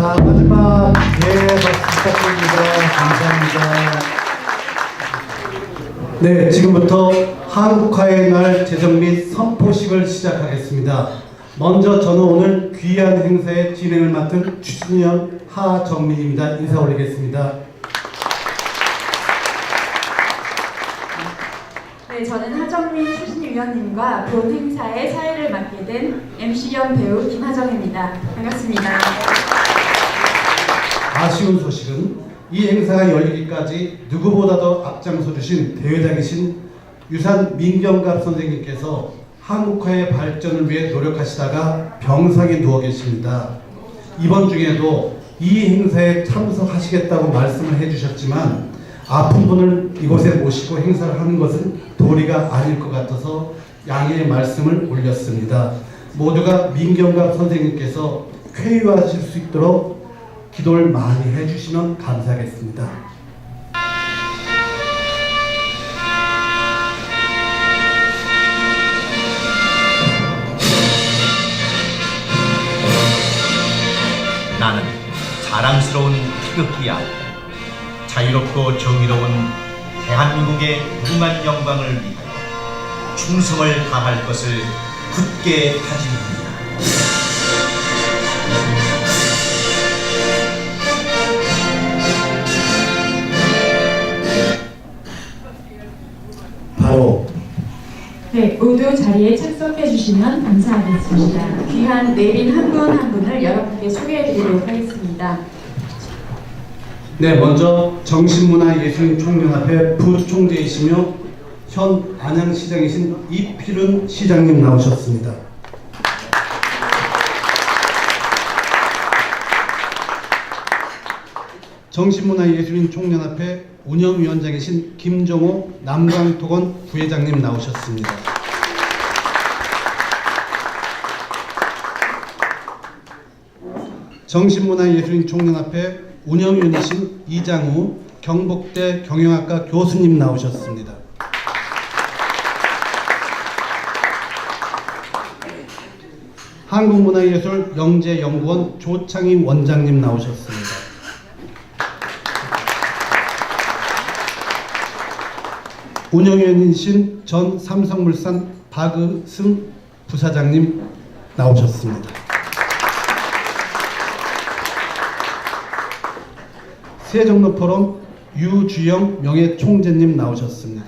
자, 마지막, 예, 박수 부탁드립니다. 감사합니다. 네, 지금부터 한국화의 날 제정 및 선포식을 시작하겠습니다. 먼저 저는 오늘 귀한 행사의 진행을 맡은 추진현 하정민입니다. 인사 올리겠습니다. 네, 저는 하정민 추진위원님과 본 행사의 사회를 맡게 된 MC 겸 배우 김하정입니다. 반갑습니다. 아쉬운 소식은 이 행사가 열리기까지 누구보다도 앞장서 주신 대회장이신 유산 민경갑 선생님께서 한국화의 발전을 위해 노력하시다가 병상에 누워 계십니다. 이번 중에도 이 행사에 참석하시겠다고 말씀을 해주셨지만 아픈 분을 이곳에 모시고 행사를 하는 것은 도리가 아닐 것 같아서 양해의 말씀을 올렸습니다. 모두가 민경갑 선생님께서 쾌유하실 수 있도록 기도를 많이 해주시면 감사하겠습니다. 나는 자랑스러운 태극기야. 자유롭고 정의로운 대한민국의 무궁한 영광을 위하여 충성을 다할 것을 굳게 다짐합니다. 네, 모두 자리에 착석해 주시면 감사하겠습니다. 귀한 내빈 한 분 한 분을 여러분께 소개해 드리도록 하겠습니다. 네 먼저 정신문화예술인 총연합회 부총재이시며 현 안양시장이신 이필은 시장님 나오셨습니다. 정신문화예술인 총연합회 운영위원장이신 김정호 남강토건 부회장님 나오셨습니다. 정신문화예술인 총연합회 운영위원이신 이장우 경북대 경영학과 교수님 나오셨습니다. 한국문화예술 영재연구원 조창희 원장님 나오셨습니다. 운영위원이신 전 삼성물산 박의승 부사장님 나오셨습니다. 세종로 포럼 유주영 명예총재님 나오셨습니다.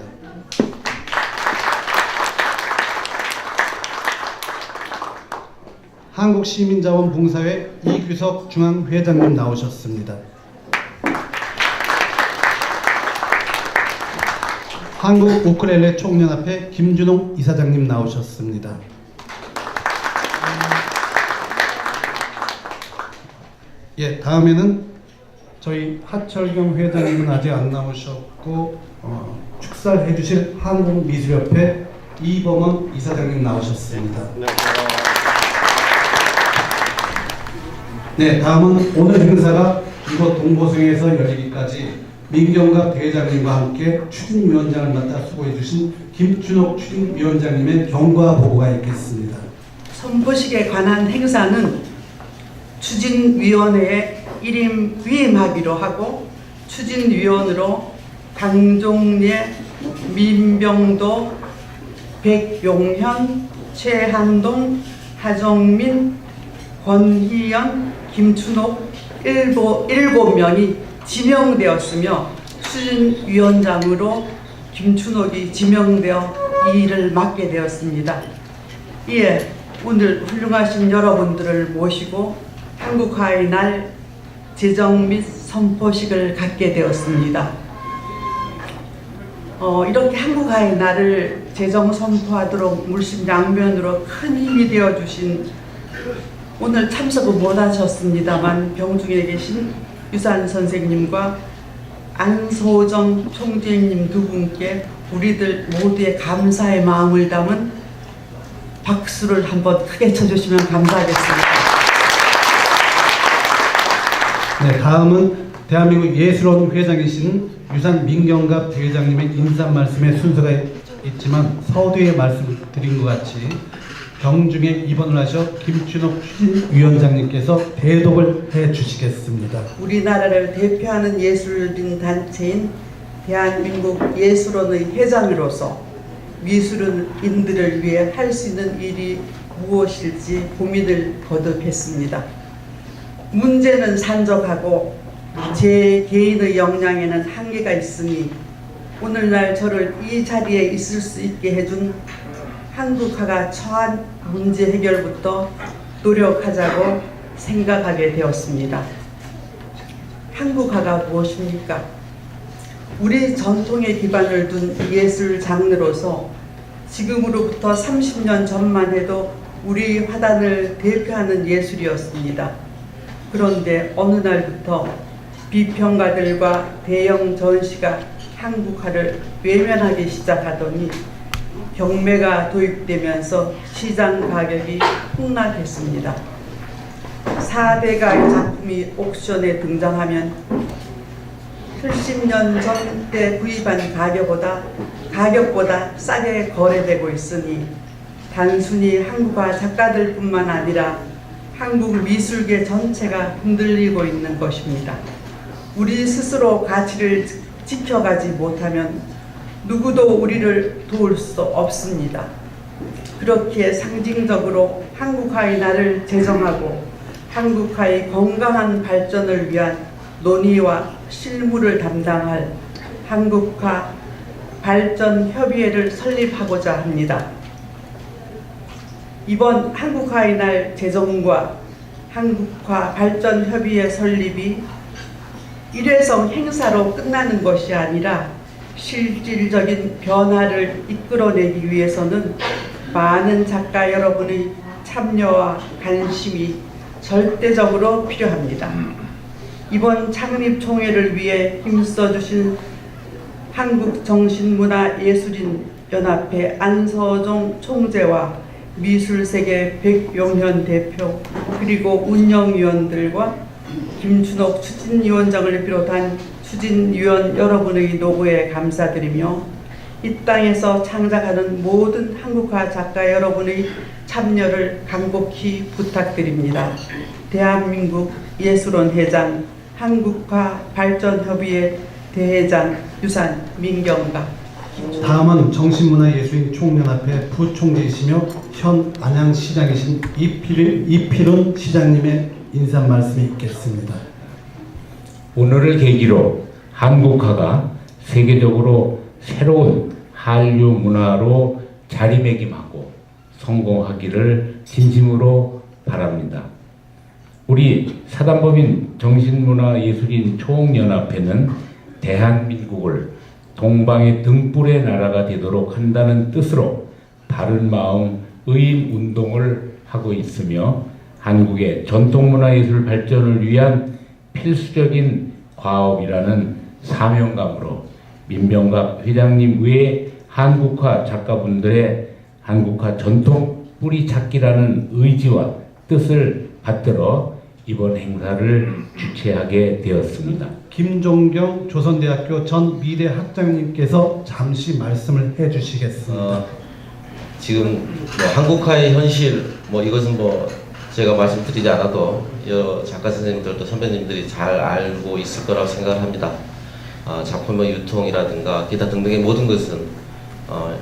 한국시민자원봉사회 이규석 중앙회장님 나오셨습니다. 한국 우크렐레 총연합회 김준홍 이사장님 나오셨습니다. 예, 다음에는 저희 하철경 회장님은 아직 안 나오셨고 어, 축사를 해주실 한국미술협회 이범원 이사장님 나오셨습니다. 네. 네, 다음은 오늘 행사가 이곳 동보성에서 열리기까지 민경갑 대장님과 함께 추진위원장을 맡아 수고해 주신 김준옥 추진위원장님의 경과 보고가 있겠습니다. 선보식에 관한 행사는 추진위원회의 1인 위임하기로 하고 추진위원으로 강종례, 민병도, 백용현, 최한동, 하정민, 권희연, 김춘옥 일곱, 7명이 지명되었으며 추진위원장으로 김춘옥이 지명되어 이 일을 맡게 되었습니다. 이에 오늘 훌륭하신 여러분들을 모시고 한국화의 날 제정 및 선포식을 갖게 되었습니다. 어, 이렇게 한국화의 날을 제정 선포하도록 물심양면으로 큰 힘이 되어 주신 오늘 참석은 못하셨습니다만 병중에 계신 유산 선생님과 안소정 총재님 두 분께 우리들 모두의 감사의 마음을 담은 박수를 한번 크게 쳐주시면 감사하겠습니다. 네, 다음은 대한민국 예술원 회장이신 유산 민경갑 대회장님의 인사 말씀의 순서가 있지만 서두에 말씀드린 것 같이 경중에 입원을 하셔 김춘옥 추진위원장님께서 대독을 해 주시겠습니다. 우리나라를 대표하는 예술인 단체인 대한민국 예술원의 회장으로서 미술인들을 위해 할 수 있는 일이 무엇일지 고민을 거듭했습니다. 문제는 산적하고 제 개인의 역량에는 한계가 있으니 오늘날 저를 이 자리에 있을 수 있게 해준 한국화가 처한 문제 해결부터 노력하자고 생각하게 되었습니다. 한국화가 무엇입니까? 우리 전통에 기반을 둔 예술 장르로서 지금으로부터 30년 전만 해도 우리 화단을 대표하는 예술이었습니다. 그런데 어느 날부터 비평가들과 대형 전시가 한국화를 외면하기 시작하더니 경매가 도입되면서 시장 가격이 폭락했습니다. 4대가의 작품이 옥션에 등장하면 70년 전 때 구입한 가격보다 가격보다 싸게 거래되고 있으니 단순히 한국화 작가들뿐만 아니라 한국 미술계 전체가 흔들리고 있는 것입니다. 우리 스스로 가치를 지- 지켜가지 못하면 누구도 우리를 도울 수 없습니다. 그렇게 상징적으로 한국화의 날을 제정하고 한국화의 건강한 발전을 위한 논의와 실무를 담당할 한국화 발전 협의회를 설립하고자 합니다. 이번 한국화의 날 제정과 한국화 발전 협의회 설립이 일회성 행사로 끝나는 것이 아니라 실질적인 변화를 이끌어내기 위해서는 많은 작가 여러분의 참여와 관심이 절대적으로 필요합니다. 이번 창립 총회를 위해 힘써 주신 한국정신문화예술인 연합회 안서종 총재와 미술세계 백용현 대표 그리고 운영위원들과 김준옥 추진위원장을 비롯한 추진위원 여러분의 노고에 감사드리며 이 땅에서 창작하는 모든 한국화 작가 여러분의 참여를 간곡히 부탁드립니다. 대한민국 예술원 회장 한국화 발전협의회 대회장 유산 민경가 다음은 정신문화예술인 총연합회 부총재이시며 현 안양시장이신 이필, 이필훈 시장님의 인사 말씀이 있겠습니다. 오늘을 계기로 한국화가 세계적으로 새로운 한류 문화로 자리매김하고 성공하기를 진심으로 바랍니다. 우리 사단법인 정신문화예술인 총연합회는 대한민국을 동방의 등불의 나라가 되도록 한다는 뜻으로 바른 마음 의인 운동을 하고 있으며 한국의 전통문화예술 발전을 위한 필수적인 과업이라는 사명감으로 민병갑 회장님 외에 한국화 작가분들의 한국화 전통 뿌리 찾기라는 의지와 뜻을 받들어 이번 행사를 주최하게 되었습니다. 김종경 조선대학교 전 미대 학장님께서 잠시 말씀을 해주시겠습니다. 어, 지금 뭐 한국화의 현실 뭐 이것은 뭐 제가 말씀드리지 않아도 여러 작가 선생님들도 선배님들이 잘 알고 있을 거라고 생각을 합니다. 어, 작품의 유통이라든가 기타 등등의 모든 것은 어,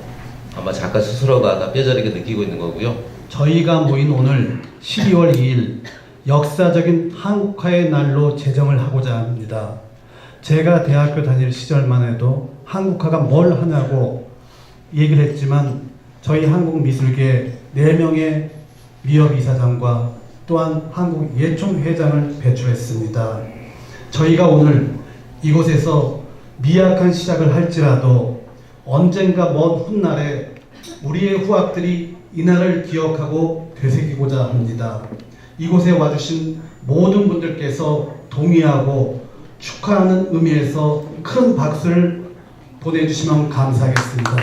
아마 작가 스스로가 다 뼈저리게 느끼고 있는 거고요. 저희가 모인 오늘 12월 2일 역사적인 한국화의 날로 제정을 하고자 합니다. 제가 대학교 다닐 시절만 해도 한국화가 뭘 하냐고 얘기를 했지만 저희 한국 미술계 4명의 미협 이사장과 또한 한국 예총 회장을 배출했습니다. 저희가 오늘 이곳에서 미약한 시작을 할지라도 언젠가 먼 훗날에 우리의 후학들이 이날을 기억하고 되새기고자 합니다. 이곳에 와주신 모든 분들께서 동의하고 축하하는 의미에서 큰 박수를 보내주시면 감사하겠습니다.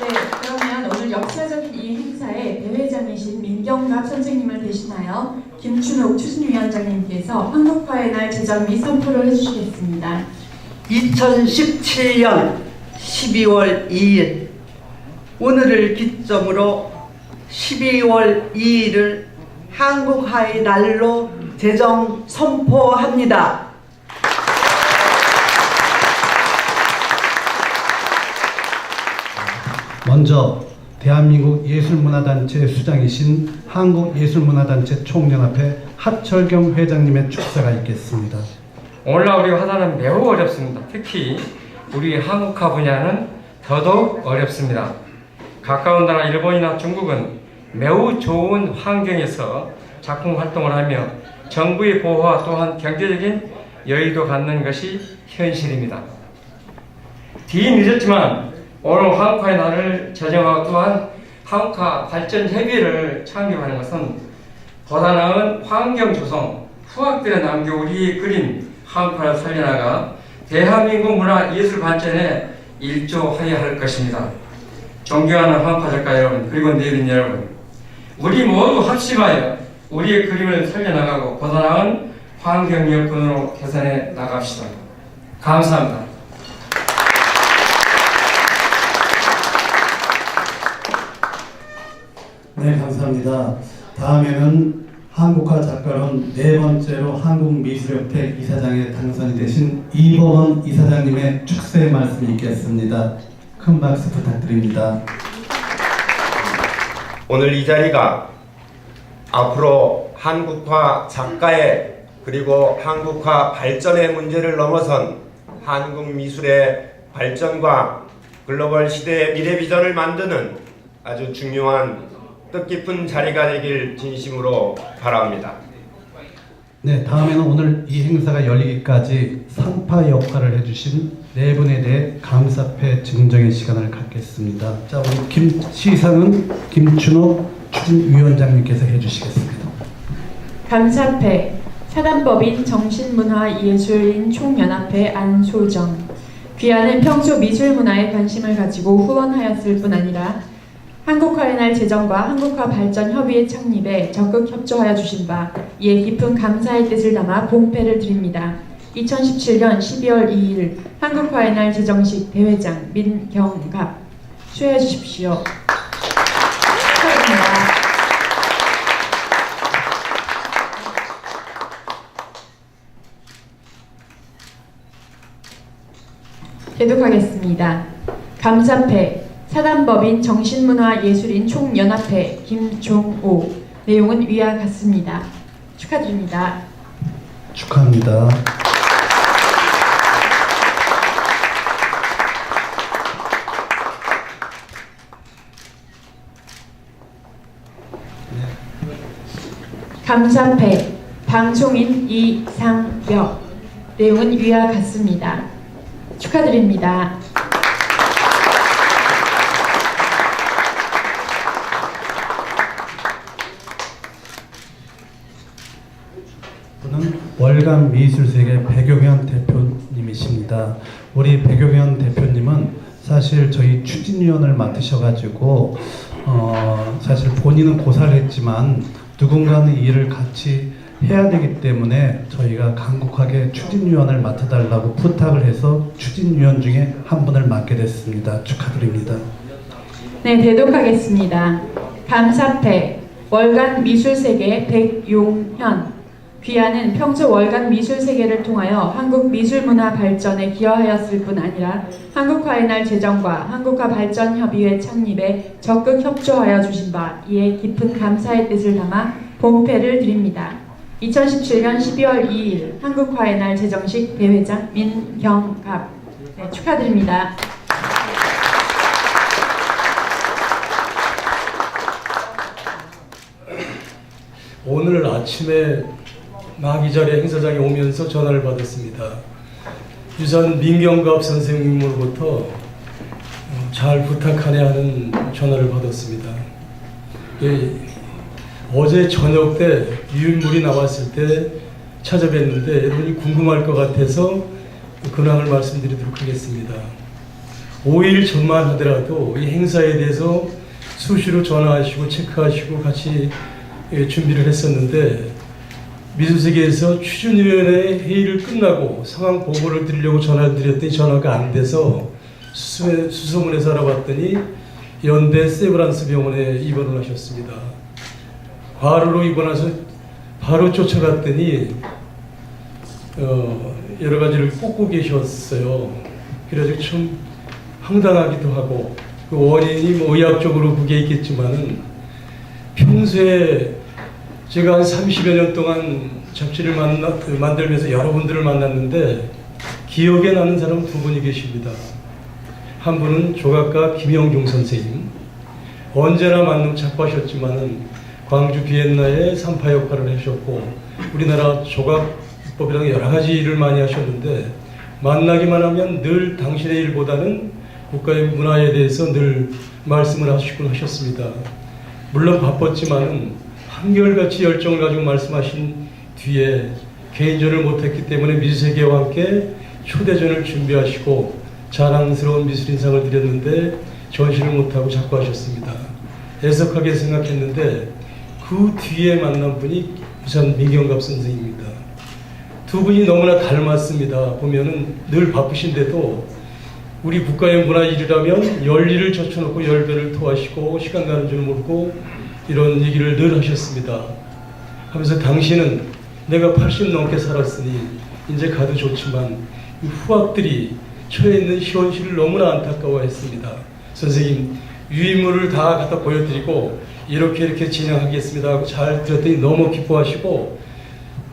네, 그러면 오늘 역사적인 이 행사에 대회장이신 민경갑 선생님을 대신하여 김춘옥 추진위원장님께서 한국화의 날 제정 및 선포를 해주시겠습니다. 2017년 12월 2일 오늘을 기점으로 12월 2일을 한국화의 날로 제정 선포합니다. 먼저 대한민국 예술문화단체 수장이신 한국예술문화단체 총연합회 하철경 회장님의 축사가 있겠습니다. 오늘날 우리 화단은 매우 어렵습니다. 특히 우리 한국화 분야는 더더욱 어렵습니다. 가까운 나라 일본이나 중국은 매우 좋은 환경에서 작품 활동을 하며 정부의 보호와 또한 경제적인 여유도 갖는 것이 현실입니다. 뒤 늦었지만 오늘 한국화의 날을 제정하고 또한 한국화 발전 협의회를 창립하는 것은 보다 나은 환경 조성, 후학들의 남겨 우리의 그림 한국화를 살려나가 대한민국 문화 예술 발전에 일조하여야 할 것입니다. 존경하는 한국화 작가 여러분 그리고 내린 여러분 우리 모두 합심하여 우리의 그림을 살려나가고 보다 나은 환경 여건으로 개선해 나갑시다. 감사합니다. 네, 감사합니다. 다음에는 한국화 작가론 네 번째로 한국미술협회 이사장에 당선이 되신 이범원 이사장님의 축세 말씀이 있겠습니다. 큰 박수 부탁드립니다. 오늘 이 자리가 앞으로 한국화 작가의 그리고 한국화 발전의 문제를 넘어선 한국 미술의 발전과 글로벌 시대의 미래 비전을 만드는 아주 중요한 뜻깊은 자리가 되길 진심으로 바랍니다. 네, 다음에는 오늘 이 행사가 열리기까지 상파 역할을 해주신 네 분에 대해 감사패 증정의 시간을 갖겠습니다. 자, 우리 김 시상은 김춘호 추진위원장님께서 해주시겠습니다. 감사패 사단법인 정신문화예술인 총연합회 안소정 귀하는 평소 미술문화에 관심을 가지고 후원하였을 뿐 아니라 한국화의 날 제정과 한국화 발전 협의회 창립에 적극 협조하여 주신 바 이에 깊은 감사의 뜻을 담아 봉패를 드립니다. 2017년 12월 2일 한국화의 날 제정식 대회장 민경갑 수여해 주십시오. 축하드립니다. 계속하겠습니다. 감사패 사단법인 정신문화예술인 총연합회 김종오 내용은 위와 같습니다. 축하드립니다. 축하합니다. 감사패 방송인 이상혁 내용은 위와 같습니다. 축하드립니다. 분은 월간 미술세계 배경현 대표님이십니다. 우리 배경현 대표님은 사실 저희 추진위원을 맡으셔가지고 어, 사실 본인은 고사를 했지만 누군가는 이 일을 같이 해야 되기 때문에 저희가 간곡하게 추진위원을 맡아달라고 부탁을 해서 추진위원 중에 한 분을 맡게 됐습니다. 축하드립니다. 네, 대독하겠습니다. 감사패 월간 미술세계 백용현 귀하는 평소 월간 미술 세계를 통하여 한국 미술 문화 발전에 기여하였을 뿐 아니라 한국화의 날 제정과 한국화 발전 협의회 창립에 적극 협조하여 주신 바 이에 깊은 감사의 뜻을 담아 본패를 드립니다. 2017년 12월 2일 한국화의 날 제정식 대회장 민경갑 네, 축하드립니다. 오늘 아침에 막 이 자리에 행사장에 오면서 전화를 받았습니다. 유산 민경갑 선생님으로부터 어, 잘 부탁하네 하는 전화를 받았습니다. 예, 어제 저녁 때 유인물이 나왔을 때 찾아뵀는데 여러분이 궁금할 것 같아서 근황을 말씀드리도록 하겠습니다. 5일 전만 하더라도 이 행사에 대해서 수시로 전화하시고 체크하시고 같이 예, 준비를 했었는데 미술세계에서 추진위원회 회의를 끝나고 상황 보고를 드리려고 전화를 드렸더니 전화가 안 돼서 수소문, 수소문에서 알아봤더니 연대 세브란스 병원에 입원을 하셨습니다. 과로로 입원해서 바로 쫓아갔더니 어, 여러 가지를 꽂고 계셨어요. 그래서 좀 황당하기도 하고 그 원인이 뭐 의학적으로 그게 있겠지만은 평소에 제가 한 30여 년 동안 잡지를 만나, 그 만들면서 여러분들을 만났는데 기억에 나는 사람 두 분이 계십니다. 한 분은 조각가 김영중 선생님. 언제나 만남 작가셨지만은 광주 비엔나에 산파 역할을 하셨고 우리나라 조각법이라는 여러 가지 일을 많이 하셨는데 만나기만 하면 늘 당신의 일보다는 국가의 문화에 대해서 늘 말씀을 하시곤 하셨습니다. 물론 바빴지만은 한결같이 열정을 가지고 말씀하신 뒤에 개인전을 못했기 때문에 미술세계와 함께 초대전을 준비하시고 자랑스러운 미술인상을 드렸는데 전시를 못하고 자꾸 하셨습니다. 애석하게 생각했는데 그 뒤에 만난 분이 부산 민경갑 선생입니다. 두 분이 너무나 닮았습니다. 보면은 늘 바쁘신데도 우리 국가의 문화 일이라면 열일을 젖혀놓고 열배를 토하시고 시간 가는 줄 모르고 이런 얘기를 늘 하셨습니다. 하면서 당신은 내가 80 넘게 살았으니 이제 가도 좋지만 이 후학들이 처해 있는 현실을 너무나 안타까워했습니다. 선생님 유인물을 다 갖다 보여드리고 이렇게 이렇게 진행하겠습니다 하고 잘 들었더니 너무 기뻐하시고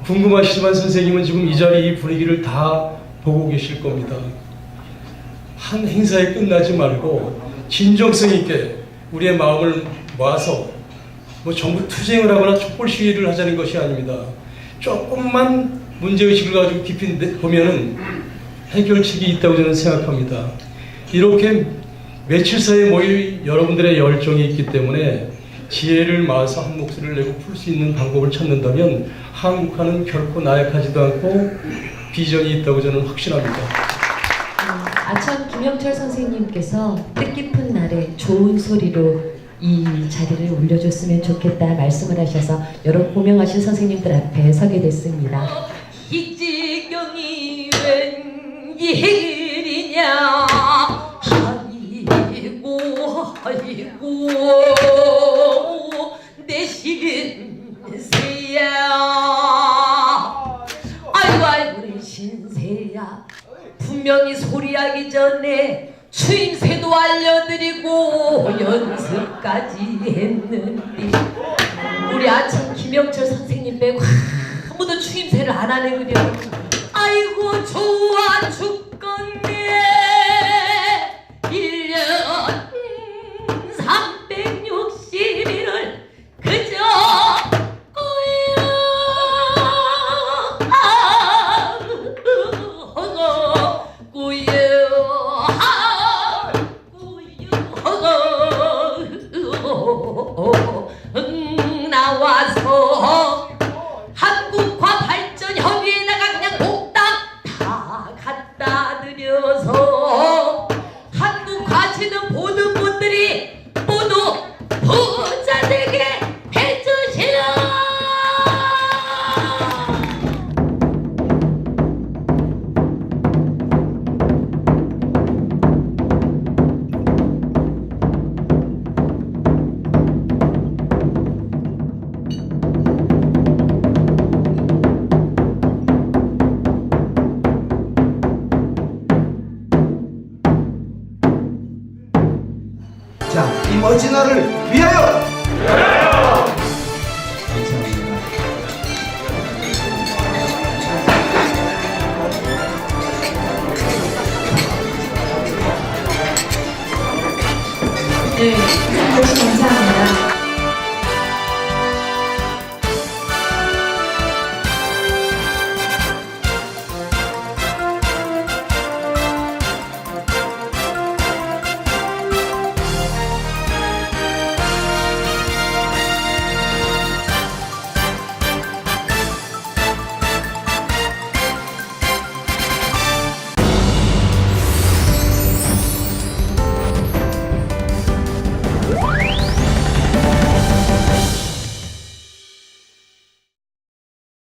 궁금하시지만 선생님은 지금 이 자리 이 분위기를 다 보고 계실 겁니다. 한 행사에 끝나지 말고 진정성 있게 우리의 마음을 모아서 뭐 전부 투쟁을 하거나 촛불 시위를 하자는 것이 아닙니다. 조금만 문제의식을 가지고 깊이 내- 보면은 해결책이 있다고 저는 생각합니다. 이렇게 며칠 사이에 모일 여러분들의 열정이 있기 때문에 지혜를 모아서 한 목소리를 내고 풀 수 있는 방법을 찾는다면 한국화는 결코 나약하지도 않고 비전이 있다고 저는 확신합니다. 아천 김영철 선생님께서 뜻깊은 날에 좋은 소리로 이 자리를 올려줬으면 좋겠다 말씀을 하셔서 여러 고명하신 선생님들 앞에 서게 됐습니다. 이 지경이 웬 일이냐? 아이고 아이고 내 신세야. 아이고 아이고 내 신세야. 분명히 소리하기 전에 추임새도 알려드리고 연습까지 했는데 우리 아참 김영철 선생님 빼고 아무도 추임새를 안 하네 그려 아이고 좋아 죽 부 네, 감사합니다.